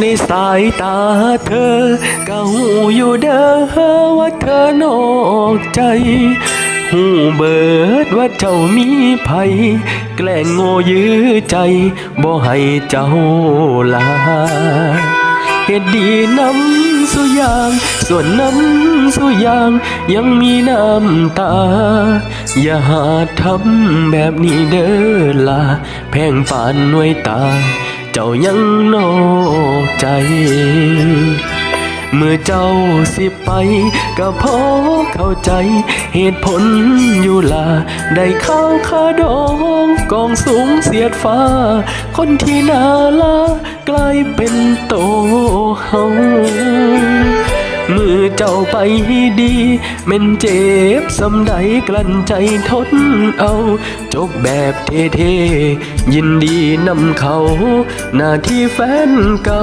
ในสายตาเธอก็หูอยู่เด้อว่าเธอนอกใจหูเบิดว่าเจ้ามีภัย แกล้งโง่ยื้อใจบ่ให้เจ้าลาเหตุดีน้ำสุยาง ส่วนน้ำสุยาง ยังมีน้ำตา อย่าหาทำแบบนี้เด้อล่ะแพงปานหน่วยตา เจ้ายังนอกใจ เมื่อเจ้าสิไปก็พอเข้าใจ เหตุผลอยู่ละได้ข้าวคาดองกองสูงเสียดฟ้า คนที่น่าลากลายเป็นโตเฮา มือเจ้าไปดีเม่นเจ็บสำใดกลั้นใจทนเอา จบแบบเท่ๆยินดีนำเขา หน้าที่แฟนเก่า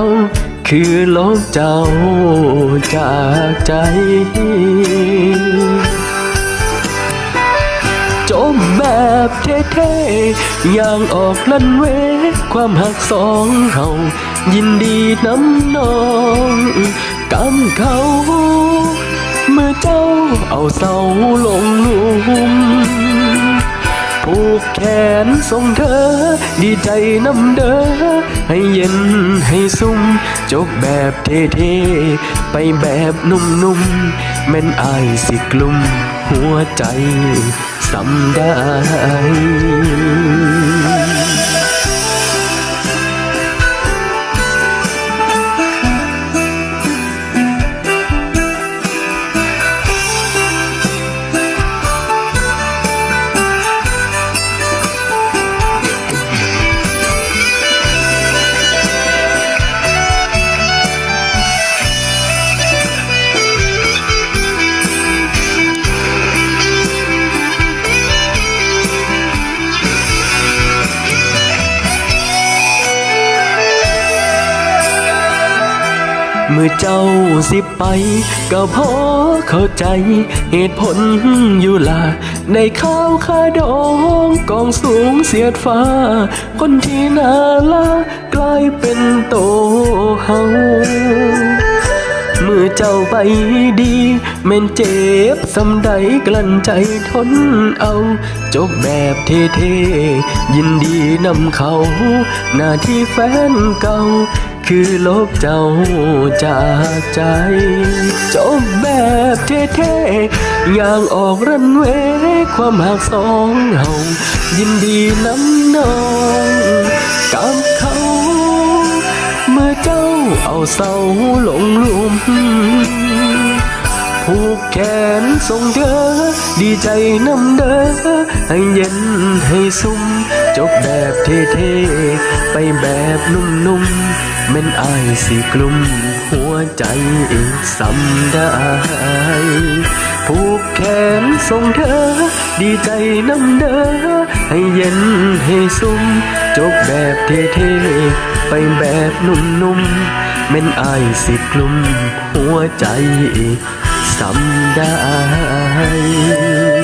คือลบเจ้าจากใจจ แบบเท่ๆอย่างออกลันเว ความหักสองเฮายินดีน้ำนองกำเขา เมื่อเจ้าเอาเสาลงลุมผูกแขนส่งเธอ ดีใจน้ำเด้อ ให้เย็นให้ซุ่มจบแบบเท่ๆ ไปแบบนุ่มๆแม่นอายสิกลุ่มหัวใจำได้ เมื่อเจ้าสิไปก็พอเข้าใจเหตุผลอยู่ละในข้าวคาดองกองสูงเสียดฟ้า คนที่น่าละกลายเป็นโตเฮา เจ้าไปดีแม่นเจ็บสำใดกลั้นใจทนเอา จบแบบเท่ๆยินดีนำเขาหน้าที่แฟนเก่าคือลบเจ้าจากใจ จบแบบเท่ๆอย่างออกรันเวความหักสองเฮายินดีน้ำน้องกับ เอาเสาลงลุมผูกแขนส่งเธอดีใจน้ำเด้อให้เย็นให้ซุ่มจบแบบเท่ๆไปแบบนุ่มๆแม่นอายสิกลุ่มหัวใจอีกสำได้ผูกแขนส่งเธอ ดีใจน้ำเด้อให้เย็นให้ซุ่มจบแบบเท่ๆ ไปแบบนุ่มๆแม่นอายสิกลุ่มหัวใจอีกสำได้